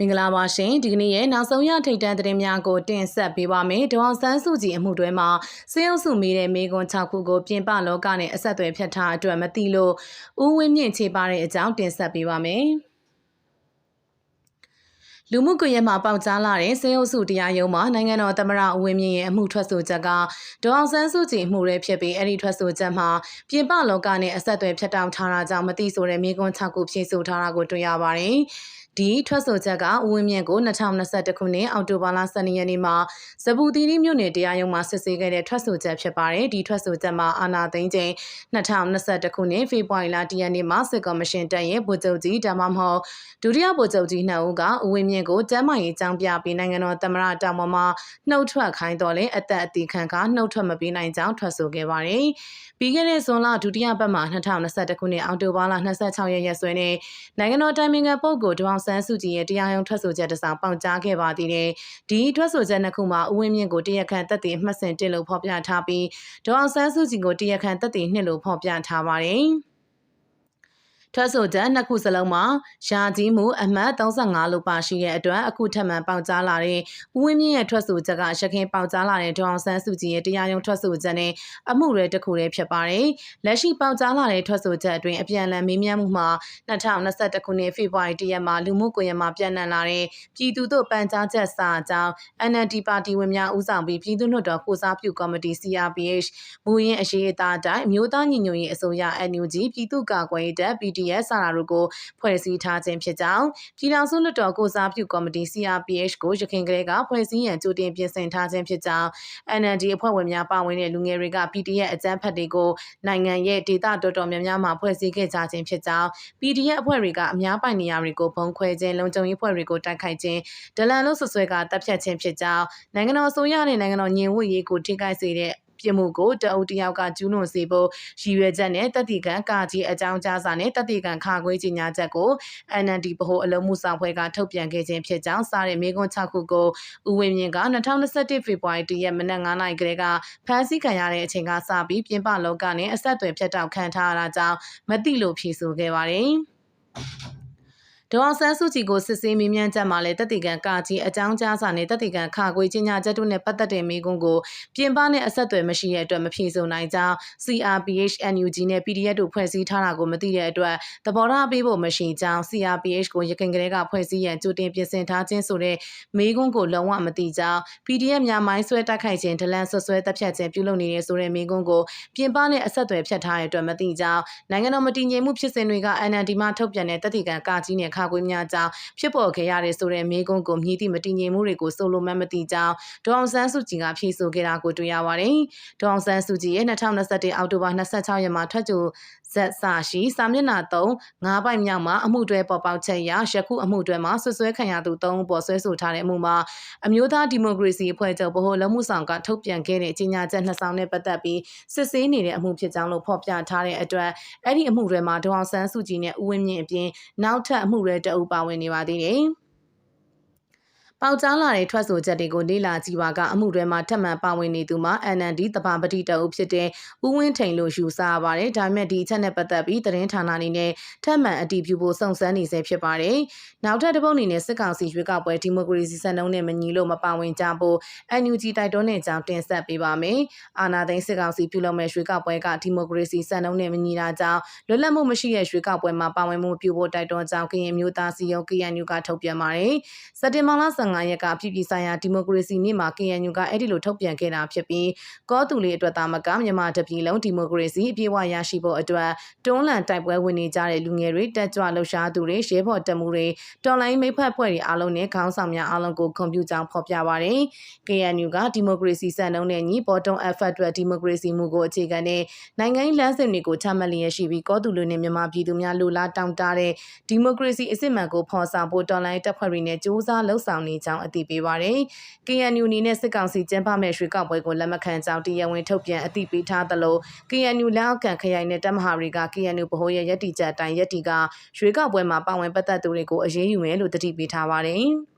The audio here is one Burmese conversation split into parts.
မင်္ဂလာပါရှင်ဒီကနေ့ရဲ့နောက်ဆုံးရထိတ်တန့်သတင်းများကိုတင်ဆက်ပေးပါမယ်ဒေါအောင်ဆန်းစုကြည်အမှုတွဲမှာစေအုပ်စုမိတဲ့မေကွန်6ခုကိုပြင်ပလောကနဲ့အဆက်အသွယ်ဖြတ်ထားအတွက်မသိလို့ဦးဝင်းမြင့်ခြေပါတဲ့အကြောင်းတင်ဆက်ပေးပါမယ်လူမှုကွန်ရက်မှာပေါက်ကြားလာတဲ့စေအုပ်စုတရားရုံးမှာနိုင်ငံတော်သမ္မတဦးဝင်းမြင့်ရဲ့အမှုထွက်ဆိုချက်ကဒေါအောင်ဆန်းစုကြည်မှုရဲဖြစ်ပြီးအဲ့ဒီထွက်ဆိုချက်မှာပြင်ပလောကနဲ့အဆက်အသွယ်ဖြတ်တောက်ထားတာကြောင့်မသိဆိုတဲ့မိကွန်း6ခုဖြည့်ဆို့ထားတာကိုတွေ့ရပါတယ်။ ဒီထွက်ဆိုချက်ကဦးဝင်းမြင့်ကို2021ခုနှစ်အောက်တိုဘာလ12ရက်နေ့မှာဇပူတီရီမြို့နယ်တရားရုံးမှာစစ်ဆေးခဲ့တဲ့ထွက်ဆိုချက်ဖြစ်ပါတယ်ဒီထွက်ဆိုချက်မှာအာနာသိန်းချင်း2021ခုနှစ်ဖေဖော်ဝါရီလ10ရက်နေ့မှာစစ်ကော်မရှင်တက်ရဲ့ဗိုလ်ချုပ်ကြီးဒါမှမဟုတ်ဒုတိယဗိုလ်ချုပ်ကြီးနှစ်ဦးကဦးဝင်းမြင့်ကိုကျမ်းမာရေးအကြောင်းပြပြီးနိုင်ငံတော်သမ္မတတောင်ပေါ်မှာနှုတ်ထွက်ခိုင်းတော်လဲအသက်အသေးခံကနှုတ်ထွက်မပေးနိုင်ကြောင်းထွက်ဆိုခဲ့ပါတယ်ပြီးခဲ့တဲ့ဇွန်လဒုတိယပတ်မှာ2021ခုနှစ်အောက်တိုဘာလ26ရက်ရက်စွဲနဲ့နိုင်ငံတော်တိုင်ပင်ခံပုဂ္ဂိုလ်ဒေါအောင်ဆန်းစုကြည်ရဲ့တရားရုံးထွက်ဆိုချက်တစ်စောင်ပေါင်ကြားခဲ့ပါသေးတယ်။ဒီထွက်ဆိုချက်နှစ်ခုမှာဦးဝင်းမြင့်ကိုတရားခံတပ်တည်မှတ်စင်တင်လို့ဖော်ပြထားပြီးဒေါအောင်ဆန်းစုကြည်ကိုတရားခံတပ်တည်နှစ်လို့ဖော်ပြထားပါတယ်။ ထွက်ဆိုချက်နှစ်ခုစလုံးမှာယာကြီးမှုအမှတ်35လို့ပါရှိတဲ့အတွက်အခုထပ်မံပေါက်ကြားလာတဲ့ဦးဝင်းမြင့်ရဲ့ထွက်ဆိုချက်ကရခင်ပေါက်ကြားလာတဲ့ဒေါအောင်ဆန်းစုကြည်ရဲ့တရားရုံးထွက်ဆိုချက်နဲ့အမှုရဲတစ်ခုတည်းဖြစ်ပါတယ်။လက်ရှိပေါက်ကြားလာတဲ့ထွက်ဆိုချက်အတွင်းအပြန်အလှန်မေးမြန်းမှုမှာ2021ခုနှစ်ဖေဖော်ဝါရီလရက်မှာလူမှုကွန်ရက်မှာပြန့်နှံ့လာတဲ့ပြည်သူတို့ပန်ကြားချက်စာအကြောင်း NLD ပါတီဝင်များဦးဆောင်ပြီးပြည်သူ့လွှတ်တော်ကိုစားပြုကော်မတီ CRPH မူရင်းအရေးအသားအတိုင်းမြို့သားညီညွတ်ရေးအစိုးရ NUG ပြည်သူ့ကာကွယ်ရေးတပ် PD PDF စတာတို့ကိုဖွဲ့စည်းထားခြင်းဖြစ်ကြောင်းပြည်ထောင်စုလွှတ်တော်ကိုစားပြုကော်မတီ CRPH ကိုရခိုင်ကလေးကဖွဲ့စည်းရန်ကြိုတင်ပြင်ဆင်ထားခြင်းဖြစ်ကြောင်း NLD အဖွဲ့ဝင်များပါဝင်တဲ့လူငယ်တွေက PDF အကြမ်းဖက်တွေကိုနိုင်ငံရဲ့ဒေသတော်တော်များများမှာဖွဲ့စည်းခဲ့ကြခြင်းဖြစ်ကြောင်း PDF အဖွဲ့တွေကအများပိုင်နေရာတွေကိုဘုံခွဲခြင်းလုံခြုံရေးဖွဲ့တွေကိုတိုက်ခိုက်ခြင်းဒလန်လို့ဆွဆွဲကတပ်ဖြတ်ခြင်းဖြစ်ကြောင်းနိုင်ငံတော်အစိုးရနဲ့နိုင်ငံတော်ညင်ဝတ်ရေးကိုထိခိုက်စေတဲ့ ပြမှုကိုတအုပ်တယောက်ကကျူးလွန်စေဖို့ရည်ရွယ်ချက်နဲ့တပ်တီကန်ကာကြီးအကြောင်းကြားစာနဲ့တပ်တီကန်ခါခွေးကြီးညာချက်ကို NND ဗဟိုအလုံးမှုဆောင်ဖွဲ့ကထုတ်ပြန်ခဲ့ခြင်းဖြစ်ကြောင်းစားတဲ့မေကွန်း6ခုကိုဦးဝင်းမြင့်က2021ဖေဖော်ဝါရီလရက်မနက်9နာရီကလေးကဖမ်းဆီးခံရတဲ့အချိန်ကစပြီးပြင်ပလောကနဲ့အဆက်အသွယ်ဖြတ်တောက်ခံထားရတာကြောင့်မသိလို့ဖြေဆိုခဲ့ပါတယ်။ ဒေါအောင်ဆန်းစုကြည်ကိုစစ်ဆေးမေးမြန်းချက်မှာလည်းတပ်တီကန်ကာကြီးအကြောင်းကြားစာနဲ့တပ်တီကန်ခါခွေချင်းညာချက်တို့နဲ့ပတ်သက်တဲ့မေးခွန်းကိုပြင်ပနဲ့အဆက်အသွယ်မရှိတဲ့အတွက်မဖြေဆိုနိုင်ကြောင်း CRPH NUG နဲ့ PDF တို့ဖွဲ့စည်းထားတာကိုမသိတဲ့အတွက်သဘောထားပေးဖို့မရှိကြောင်း CRPH ကိုရခိုင်ကလေးကဖွဲ့စည်းရန်ကြိုတင်ပြင်ဆင်ထားခြင်းဆိုတဲ့မေးခွန်းကိုလုံးဝမသိကြောင်း PDF များမိုင်းဆွဲတိုက်ခိုက်ခြင်းဒလန်ဆွဆွဲတပ်ဖြတ်ခြင်းပြုလုပ်နေတဲ့ဆိုတဲ့မေးခွန်းကိုပြင်ပနဲ့အဆက်အသွယ်ဖြတ်ထားတဲ့အတွက်မသိကြောင်းနိုင်ငံတော်မတည်ငြိမ်မှုဖြစ်စဉ်တွေက NLD မှထုတ်ပြန်တဲ့တပ်တီကန်ကာကြီးနဲ့ခါခွေးများကြောင့်ဖြစ်ပေါ်ခဲ့ရတဲ့ဆိုတဲ့မေးခွန်းကိုမြည်သည့်မတည်ငြိမ်မှုတွေကိုဆိုလိုမှမသိကြောင်းဒေါအောင်ဆန်းစုကြည်ကဖြေဆိုခဲ့တာကိုတွေ့ရပါတယ်။ဒေါအောင်ဆန်းစုကြည်ရဲ့2021အောက်တိုဘာ26ရက်မှာထွက်ကြိုဇက်စာရှိစာမျက်နှာ3ငါးပိုက်မြောက်မှာအမှုတွဲပေါ်ပေါက်ချက်ရရခုအမှုတွဲမှာဆွဆွဲခံရသူ3ဦးပေါ်ဆွဲဆိုထားတဲ့အမှုမှာအမျိုးသားဒီမိုကရေစီအဖွဲ့ချုပ်ဗဟိုလက်မှုဆောင်ကထုတ်ပြန်ခဲ့တဲ့ကြေညာချက်နှစ်ဆောင်နဲ့ပတ်သက်ပြီးစစ်ဆေးနေတဲ့အမှုဖြစ်ကြောင်းလို့ဖော်ပြထားတဲ့အတွက်အဲ့ဒီအမှုတွဲမှာဒေါအောင်ဆန်းစုကြည်နဲ့ဦးဝင်းမြင့်အပြင်နောက်ထပ်အမှုတွဲတအုပ်ပါဝင်နေပါသေးတယ်။ ပေါက်ကြားလာတဲ့ထွက်ဆိုချက်တွေကိုလေ့လာကြည့်ပါကအမှုတွေမှာထပ်မံပါဝင်နေသူမှာ NND တပါပတိတအုပ်ဖြစ်တဲ့ဦးဝင်းထိန်လို့ယူဆရပါတယ်။ဒါပေမဲ့ဒီအချက်နဲ့ပတ်သက်ပြီးသတင်းဌာနအနေနဲ့ထပ်မံအတည်ပြုဖို့စုံစမ်းနေဆဲဖြစ်ပါတယ်။နောက်ထပ်တစ်ပုတ်အနေနဲ့စစ်ကောင်စီရွေးကောက်ပွဲဒီမိုကရေစီစံနှုန်းနဲ့မညီလို့မပါဝင်ကြဖို့ NUG တိုက်တွန်းနေကြောင်းတင်ဆက်ပေးပါမယ်။အာဏာသိမ်းစစ်ကောင်စီပြုလုပ်မဲ့ရွေးကောက်ပွဲကဒီမိုကရေစီစံနှုန်းနဲ့မညီတာကြောင့်လွတ်လပ်မှုမရှိတဲ့ရွေးကောက်ပွဲမှာပါဝင်မှုပြုဖို့တိုက်တွန်းကြောင်းကရင်မျိုးသားစီယုံ KNU ကထုတ်ပြန်ပါတယ်။စက်တင်ဘာလ15ရက်ကပြည်ပြည်ဆိုင်ရာဒီမိုကရေစီနေ့မှာ KNU ကအဲ့ဒီလိုထုတ်ပြန်ခဲ့တာဖြစ်ပြီးကောသူလေးအတွက်သားမကမြန်မာတပြည်လုံးဒီမိုကရေစီအပြည့်အဝရရှိဖို့အတွက်တွန်းလှန်တိုက်ပွဲဝင်နေကြတဲ့လူငယ်တွေတက်ကြွလှုပ်ရှားသူတွေရဲဘော်တပ်မှုတွေတော်လိုင်းမိဖက်ဖွဲ့တွေအားလုံးနဲ့ခေါင်းဆောင်များအားလုံးကိုကွန်ပျူတာဖော်ပြပါတယ် KNU ကဒီမိုကရေစီစံနှုန်းနဲ့ညီပေါ်တွန် effort အတွက်ဒီမိုကရေစီမှုကိုအခြေခံတဲ့နိုင်ငံလမ်းစဉ်တွေကိုချမှတ်လျက်ရှိပြီးကောသူလူနဲ့မြန်မာပြည်သူများလူလားတောင်းတတဲ့ဒီမိုကရေစီအစစ်မှန်ကိုဖော်ဆောင်ဖို့တော်လိုင်းတပ်ဖွဲ့တွေနဲ့စ조사လှုပ်ဆောင်နေကြောင်းအသိပေးပါတယ်။ KNU အနေနဲ့စစ်ကောင်စီကျင်းပမဲ့ရွှေကောက်ပွဲကိုလက်မခံကြောင်းတရားဝင်ထုတ်ပြန်အသိပေးထားသလို KNU လက်အောက်ခံခရိုင်နဲ့တပ်မဟာတွေက KNU ဗဟိုရဲ့ရည်တည်ချက်အတိုင်းရည်တည်ကရွှေကောက်ပွဲမှာပါဝင်ပတ်သက်သူတွေကိုအရေးယူမယ်လို့တတိပေးထားပါတယ်။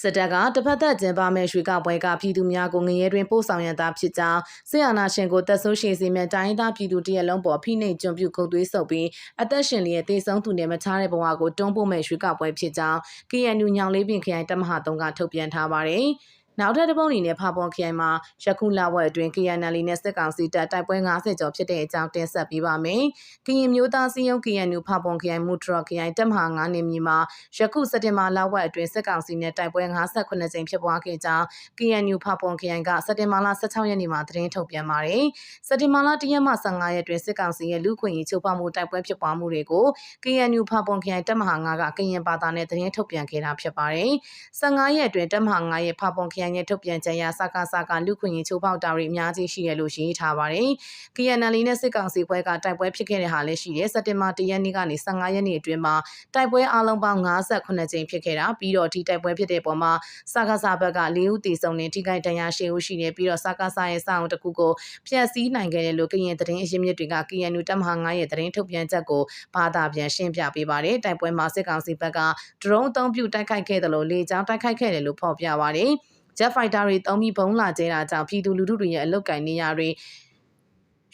စစ်တပ်ကတစ်ဖက်သက်ကျင်းပမဲ့ရွှေကပွဲကပြည်သူများကိုငရဲတွင်ပို့ဆောင်ရတာဖြစ်ကြောင်းဆီယနာရှင်ကိုတက်ဆိုးရှိစီမဲ့တိုင်းသားပြည်သူတရက်လုံးပေါ်ဖိနှိပ်ကြုံပြုခုတ်သွေးဆုပ်ပြီးအသက်ရှင်လျက်တေဆုံးသူနဲ့မချတဲ့ဘဝကိုတွန်းပို့မဲ့ရွှေကပွဲဖြစ်ကြောင်း KNU ညောင်လေးပင်ခရိုင်တမဟာတုံးကထုတ်ပြန်ထားပါတယ်။ နောက်ထပ်တစ်ပုတ်အနေနဲ့ဖာပွန်ခရိုင်မှာရခုလဝက်အတွင်း KNL နဲ့စစ်ကောင်စီတပ်တိုက်ပွဲ90ကျော်ဖြစ်တဲ့အကြောင်းတင်ဆက်ပေးပါမယ်။ကရင်မျိုးသားစီယုံ KNU ဖာပွန်ခရိုင်မူထရခရိုင်တပ်မဟာ9နေမြေမှာယခုစက်တင်ဘာလဝက်အတွင်းစစ်ကောင်စီနဲ့တိုက်ပွဲ58ကြိမ်ဖြစ်ပွားခဲ့ကြောင်း KNU ဖာပွန်ခရိုင်ကစက်တင်ဘာလ16ရက်နေ့မှာသတင်းထုတ်ပြန်ပါတယ်။စက်တင်ဘာလ1ရက်မှ15ရက်တွင်စစ်ကောင်စီရဲ့လူခွင့်ရေးချိုးဖောက်မှုတိုက်ပွဲဖြစ်ပွားမှုတွေကို KNU ဖာပွန်ခရိုင်တပ်မဟာ9ကကရင်ဘာသာနဲ့သတင်းထုတ်ပြန်ခဲ့တာဖြစ်ပါတယ်။15ရက်အတွင်းတပ်မဟာ9ရဲ့ဖာပွန်ခရိုင်ရဲ့ထုတ်ပြန်ချက်အရစကားစကားလူခွင့်ရေးချိုးဖောက်တာတွေအများကြီးရှိရလို့ရေးထားပါတယ်။ KNL နဲ့စစ်ကောင်စီဘက်ကတိုက်ပွဲဖြစ်ခဲ့တဲ့ဟာလည်းရှိတယ်။စက်တင်ဘာ1ရက်နေ့ကနေ15ရက်နေ့အတွင်းမှာတိုက်ပွဲအလုံးပေါင်း58ကြိမ်ဖြစ်ခဲ့တာပြီးတော့ဒီတိုက်ပွဲဖြစ်တဲ့ပုံမှာစကားစဘက်က၄ဦးတည်ဆုံနေထိခိုက်ဒဏ်ရာရှိဦးရှိနေပြီးတော့စကားစရဲ့စောင်းတခုကိုဖျက်ဆီးနိုင်ခဲ့တယ်လို့ကရင်သတင်းအရင်းမြစ်တွေက KNU တပ်မဟာ9ရဲ့သတင်းထုတ်ပြန်ချက်ကိုဘာသာပြန်ရှင်းပြပေးပါတယ်။တိုက်ပွဲမှာစစ်ကောင်စီဘက်ကဒရုန်းအုံပြုတိုက်ခိုက်ခဲ့တယ်လို့လေကြောင်းတိုက်ခိုက်ခဲ့တယ်လို့ဖော်ပြပါတယ်။ Jet Fighter တွေတုံးပြီးဘုံလာကျဲတာကြောင့်ပြည်သူလူထုတွေရဲ့အလုတ်ကင်နေရာတွေ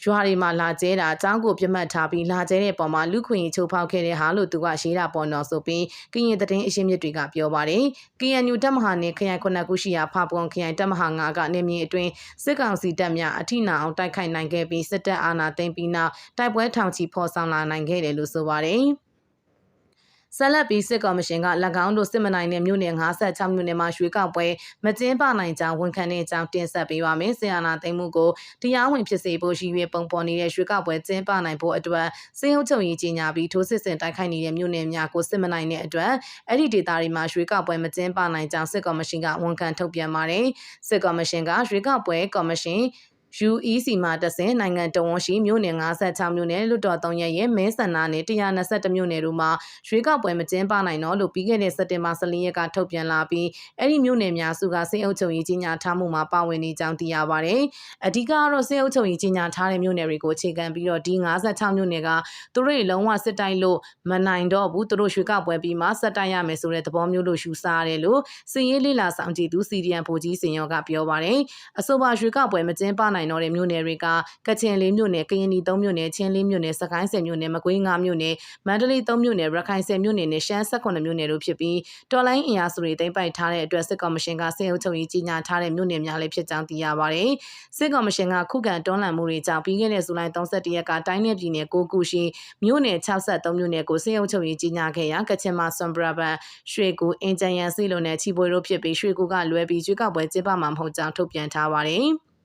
ရွာတွေမှာလာကျဲတာအကြောင်းကိုပြမှတ်ထားပြီးလာကျဲတဲ့ပုံမှာလူခွင့်ချိုးဖောက်ခဲ့တဲ့ဟာလို့သူကရေးတာပေါ်တော့ဆိုပြီးကရင်သတင်းအရှင်းမြစ်တွေကပြောပါတယ်။ KNU တပ်မဟာနဲ့ခရိုင်ခုနှစ်ခုရှိရာဖာပွန်ခရိုင်တပ်မဟာ9ကနေမြေအတွင်းစစ်ကောင်စီတပ်များအထိနာအောင်တိုက်ခိုက်နိုင်ခဲ့ပြီးစစ်တပ်အာဏာသိမ်းပြီးနောက်တိုက်ပွဲထောင်ချီဖော်ဆောင်လာနိုင်ခဲ့တယ်လို့ဆိုပါတယ်။ ဆက်လက်ပြီးစစ်ကော်မရှင်က၎င်းတို့စစ်မနိုင်တဲ့မြို့နယ်56မြို့နယ်မှာရွှေကောက်ပွဲမကျင်းပနိုင်ကြောင်းဝန်ခံတဲ့အကြောင်းတင်ဆက်ပေးပါမယ်။ဆီယနာသိမ်းမှုကိုတရားဝင်ဖြစ်စေဖို့ရှိ၍ပုံပေါ်နေတဲ့ရွှေကောက်ပွဲကျင်းပနိုင်ဖို့အတွက်စစ်အုပ်ချုပ်ရေးကြီးညာပြီးထိုးစစ်ဆင်တိုက်ခိုက်နေတဲ့မြို့နယ်များကိုစစ်မနိုင်တဲ့အတွက်အဲ့ဒီဒေသတွေမှာရွှေကောက်ပွဲမကျင်းပနိုင်ကြောင်းစစ်ကော်မရှင်ကဝန်ခံထုတ်ပြန်ပါတယ်။စစ်ကော်မရှင်ကရွှေကောက်ပွဲကော်မရှင် UEC မှာတဆင်နိုင်ငံတော်ဝန်ရှိမြို့နယ်56မြို့နယ်လွတ်တော်3ရက်ရဲ့မဲဆန္ဒနယ်121မြို့နယ်တို့မှာရွေးကောက်ပွဲမကျင်းပနိုင်တော့လို့ပြီးခဲ့တဲ့စက်တင်ဘာ14ရက်ကထုတ်ပြန်လာပြီးအဲ့ဒီမြို့နယ်များစုကစေအုပ်ချုပ်ရေးကြီးညာထားမှုမှာပါဝင်နေကြောင်းသိရပါတယ်။အဓိကကတော့စေအုပ်ချုပ်ရေးကြီးညာထားတဲ့မြို့နယ်တွေကိုအခြေခံပြီးတော့ဒီ56မြို့နယ်ကသူတို့လုံးဝစစ်တိုက်လို့မနိုင်တော့ဘူးသူတို့ရွေးကောက်ပွဲပြီးမှစက်တိုက်ရမယ်ဆိုတဲ့သဘောမျိုးလို့ရှုစားရတယ်လို့စည်ရေးလေးလာဆောင်ကြည့်သူစီဒီအန်ဖိုကြီးစင်ရောကပြောပါတယ်။အဆိုပါရွေးကောက်ပွဲမကျင်းပနိုင်တော့တဲ့မြို့နယ်တွေကကချင်လေးမြို့နယ်ကရင်နီ3မြို့နယ်ချင်းလေးမြို့နယ်စကိုင်းဆယ်မြို့နယ်မကွေး9မြို့နယ်မန္တလေး3မြို့နယ်ရခိုင်ဆယ်မြို့နယ်နဲ့ရှမ်း18မြို့နယ်တို့ဖြစ်ပြီးတော်လိုင်းအင်အားစုတွေတိမ့်ပိုက်ထားတဲ့အတွက်စစ်ကော်မရှင်ကစစ်အုပ်ချုပ်ရေးကြီးညာထားတဲ့မြို့နယ်များလည်းဖြစ်ကြောင်းသိရပါတယ်စစ်ကော်မရှင်ကခုခံတွန်းလှန်မှုတွေကြောင့်ပြီးခဲ့တဲ့ဇူလိုင်31ရက်ကတိုင်းနယ်ပြည်နယ်ကိုကူရှိမြို့နယ်63မြို့နယ်ကိုစစ်အုပ်ချုပ်ရေးကြီးညာခဲ့ရာကချင်မှာဆွမ်ဘရာဘန်ရွှေကူအင်ဂျန်ယန်စီလိုနဲ့ချီပွေတို့ဖြစ်ပြီးရွှေကူကလွဲပြီးကျွေးကောက်ပွဲကျင်းပမှာမဟုတ်ကြောင်းထုတ်ပြန်ထားပါတယ်။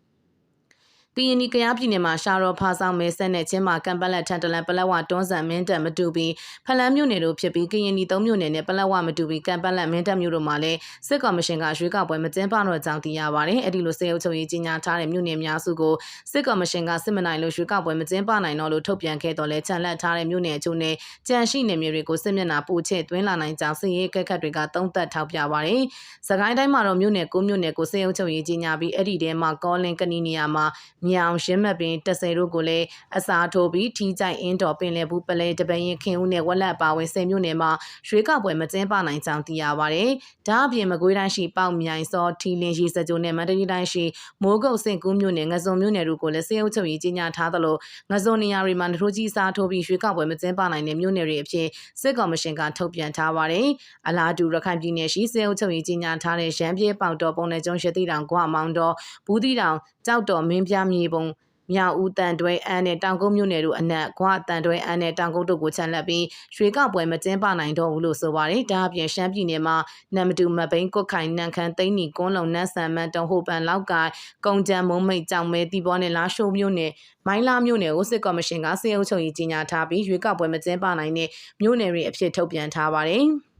ကရင်နီကရားပြည်နယ်မှာရှာရောဖာဆောင်မဲဆက်နဲ့ချင်းမာကံပလက်ထန်တလန်ပလက်ဝတွန်းဆန်မင်းတက်မတူပြီးဖလန်းမြို့နယ်တို့ဖြစ်ပြီးကရင်နီ၃မြို့နယ်နဲ့ပလက်ဝမတူပြီးကံပလက်မင်းတက်မြို့တို့မှာလည်းစစ်ကော်မရှင်ကရွေးကောက်ပွဲမကျင်းပတော့ကြောင်းသိရပါတယ်။အဲ့ဒီလိုစေအုပ်ချုပ်ရေးကြီးညာထားတဲ့မြို့နယ်များစုကိုစစ်ကော်မရှင်ကစစ်မနိုင်လို့ရွေးကောက်ပွဲမကျင်းပနိုင်တော့လို့ထုတ်ပြန်ခဲ့တော့လဲခြံလက်ထားတဲ့မြို့နယ်အချို့နဲ့ကြံရှိနယ်မြေတွေကိုစစ်မျက်နှာပို့ချဲ့သွင်းလာနိုင်ကြောင်းစစ်ရေးကက်ခတ်တွေကသုံးသပ်ထောက်ပြပါတယ်။စကိုင်းတိုင်းမှာတော့မြို့နယ်၉မြို့နယ်ကိုစေအုပ်ချုပ်ရေးကြီးညာပြီးအဲ့ဒီထဲမှာကောလင်းကနီနီယာမှာမြောင်ရှင်းမက်ပင်10တို့ကိုလည်းအစာထိုးပြီးထီးကြိုက်အင်းတော်ပင်လယ်ဘူးပလဲတပရင်ခင်ဦးနဲ့ဝက်လက်ပါဝင်10မြို့နယ်မှာရွေးကောက်ပွဲမကျင်းပနိုင်ကြောင်းသိရပါတယ်။ဒါအပြင်မကွေးတိုင်းရှိပေါက်မြိုင်စောထီလင်းရှိစကြိုနဲ့မန္တလေးတိုင်းရှိမိုးကုတ်စင်ကူးမြို့နယ်ငစုံမြို့နယ်တို့ကိုလည်းစေအုပ်ချုပ်ရေးကြီးညာထားသလိုငစုံနေရာတွေမှာထိုးကြီးစားထိုးပြီးရွေးကောက်ပွဲမကျင်းပနိုင်တဲ့မြို့နယ်တွေအဖြစ်စစ်ကော်မရှင်ကထုတ်ပြန်ထားပါတယ်။အလားတူရခိုင်ပြည်နယ်ရှိစေအုပ်ချုပ်ရေးကြီးညာထားတဲ့ရန်ပြေပေါက်တော်ပုံနယ်ကျုံရတိတောင်ကွာမောင်တော်ဘူးတီတောင်ကြောက်တော်မင်းပြမြေပုံမြောက်ဦးတန်တွဲအန်းနဲ့တောင်ကုန်းမြို့နယ်တို့အနက်ခွာတန်တွဲအန်းနဲ့တောင်ကုန်းတို့ကိုချန်လက်ပြီးရွှေကောက်ပွဲမကျင်းပနိုင်တော့ဘူးလို့ဆိုပါတယ်။ဒါအပြင်ရှမ်းပြည်နယ်မှာနမ်မတူမဘိန်းကွတ်ခိုင်နန်ခမ်းသိန်းနီကွန်းလုံနတ်ဆန်မန်တုံဟိုပန်လောက်ကိုင်ကုံကြံမုံမိတ်ကြောင်မဲတီဘောနဲ့လာရှိုးမြို့နယ်မိုင်းလာမြို့နယ်ကိုစစ်ကော်မရှင်ကစေအုပ်ချုပ်ရေးကြီးညာထားပြီးရွေးကောက်ပွဲမကျင်းပနိုင်တဲ့မြို့နယ်တွေအဖြစ်ထုတ်ပြန်ထားပါတယ်။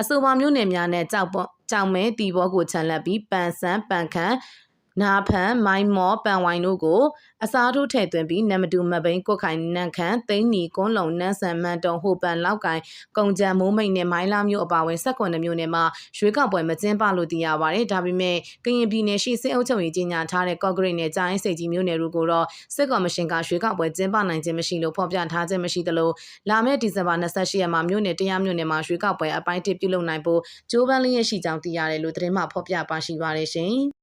အဆိုပါမြို့နယ်များနဲ့ကြောက်ပေါ့ကြောင်မဲတီဘောကိုခြံလက်ပြီးပန်ဆန်းပန်ခမ်း နာဖန်မိုင်းမော့ပန်ဝိုင်တို့ကိုအစားထိုးထည့်သွင်းပြီးနမတူမပိန်ကုတ်ခိုင်နန့်ခန့်သိန်းနီကွန်းလုံနန်းဆန်မန်တုံဟိုပန်လောက်ကိုင်ကုံကြံမိုးမိတ်နဲ့မိုင်းလာမျိုးအပါအဝင်၁၉မျိုးနဲ့မှရွေးကောက်ပွဲမကျင်းပလို့သိရပါတယ်ဒါပေမဲ့ကရင်ပြည်နယ်ရှိစစ်အုပ်ချုပ်ရေးကြီးညာထားတဲ့ကော့ဂရိတ်နဲ့ကြားရင်စိတ်ကြီးမျိုးနယ်တို့ကိုတော့စစ်ကော်မရှင်ကရွေးကောက်ပွဲကျင်းပနိုင်ခြင်းမရှိလို့ဖော်ပြထားခြင်းမရှိသလိုလာမယ့်ဒီဇင်ဘာ28ရက်မှာမြို့နယ်တရားမြို့နယ်မှာရွေးကောက်ပွဲအပိုင်းတစ်ပြုလုပ်နိုင်ဖို့ကြိုးပမ်းလျက်ရှိကြောင်းသိရတယ်လို့သတင်းမှဖော်ပြပါရှိပါတယ်ရှင်